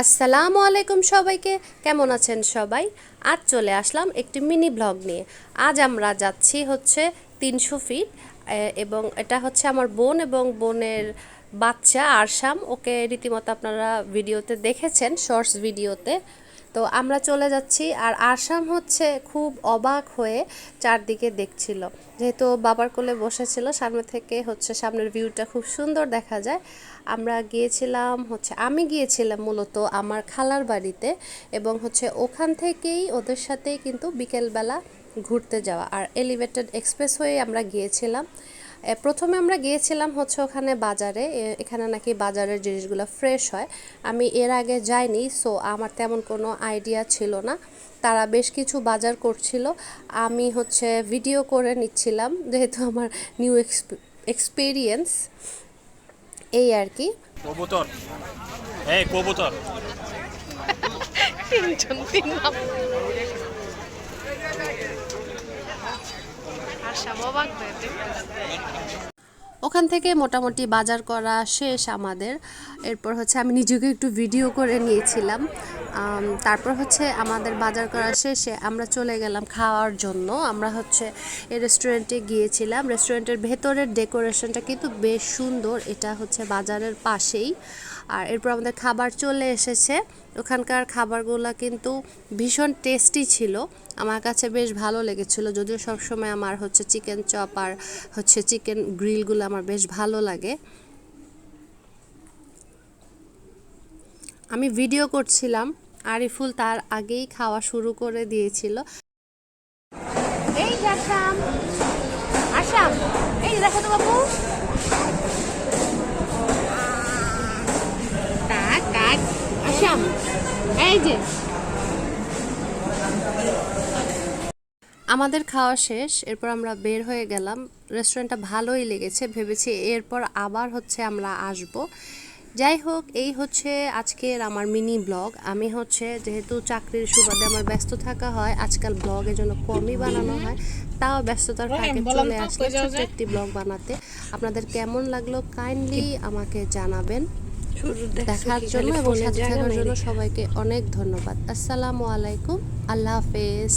আসসালামু আলাইকুম সবাইকে। কেমন আছেন সবাই? আজ চলে আসলাম একটি মিনি ব্লগ নিয়ে। আজ আমরা যাচ্ছি হচ্ছে তিনশো ফিট এবং এটা হচ্ছে আমার বোন এবং বোনের বাচ্চা আরশাম। ওকে রীতিমতো আপনারা ভিডিওতে দেখেছেন, শর্টস ভিডিওতে। তো আমরা চলে যাচ্ছি আর আসাম হচ্ছে খুব অবাক হয়ে চারদিকে দেখছিল। যেহেতু বাবার কোলে বসেছিল, সামনে থেকে হচ্ছে সামনের ভিউটা খুব সুন্দর দেখা যায়। আমরা গিয়েছিলাম হচ্ছে, আমি গিয়েছিলাম মূলত আমার খালার বাড়িতে এবং হচ্ছে ওখান থেকেই ওদের সাথেই কিন্তু বিকেলবেলা ঘুরতে যাওয়া। আর এলিভেটেড এক্সপ্রেস হয়ে আমরা গিয়েছিলাম। প্রথমে আমরা গিয়েছিলাম হচ্ছে ওখানে বাজারে। এখানে নাকি বাজারের জিনিসগুলো ফ্রেশ হয়। আমি এর আগে যাইনি সো আমার তেমন কোনো আইডিয়া ছিল না। তারা বেশ কিছু বাজার করছিল। আমি হচ্ছে ভিডিও করে নিচ্ছিলাম যেহেতু আমার নিউ এক্সপিরিয়েন্স এই আর কি। কবুতর। এই কবুতর। তিনজন তিন নাম। আশা অবাক হয়ে ওখান থেকে মোটামুটি বাজার করা শেষ আমাদের। এরপর হচ্ছে আমি নিজেকে একটু ভিডিও করে নিয়েছিলাম। তারপর হচ্ছে আমাদের বাজার করা শেষে আমরা চলে গেলাম খাওয়ার জন্য। আমরা হচ্ছে এই রেস্টুরেন্টে গিয়েছিলাম। রেস্টুরেন্টের ভেতরের ডেকোরেশনটা কিন্তু বেশ সুন্দর। এটা হচ্ছে বাজারের পাশেই। আর এরপর আমাদের খাবার চলে এসেছে। ওখানকার খাবারগুলো কিন্তু ভীষণ টেস্টি ছিল। আমার কাছে বেশ ভালো লেগেছিল। যদিও সবসময় আমার হচ্ছে চিকেন চপ আর হচ্ছে চিকেন গ্রিলগুলো আমার বেশ ভালো লাগে। আমি ভিডিও করছিলাম, আরিফুল তার আগেই খাওয়া শুরু করে দিয়েছিল। এই আসাম আসাম, এই দেখো তো বাবু আসাম এই যে। আমাদের খাওয়া শেষ এরপর আমরা বের হয়ে গেলাম। রেস্টুরেন্টটা ভালোই লেগেছে ভেবেছি এরপর আবার হচ্ছে আমরা আসব। যাই হোক এই হচ্ছে আজকের আমার মিনি ব্লগ। আমি হচ্ছে যেহেতু চাকরির সুবাদে আমার ব্যস্ত থাকা হয় আজকাল ব্লগের জন্য কমই বানানো হয়। তাও ব্যস্ততার ফাঁকে চলে আসলে ছোট্ট একটি ব্লগ বানাতে। আপনাদের কেমন লাগল কাইন্ডলি আমাকে জানাবেন। দেখার জন্য এবং সাথে থাকার জন্য সবাইকে অনেক ধন্যবাদ। আসসালামু আলাইকুম। আল্লাহ হাফেজ।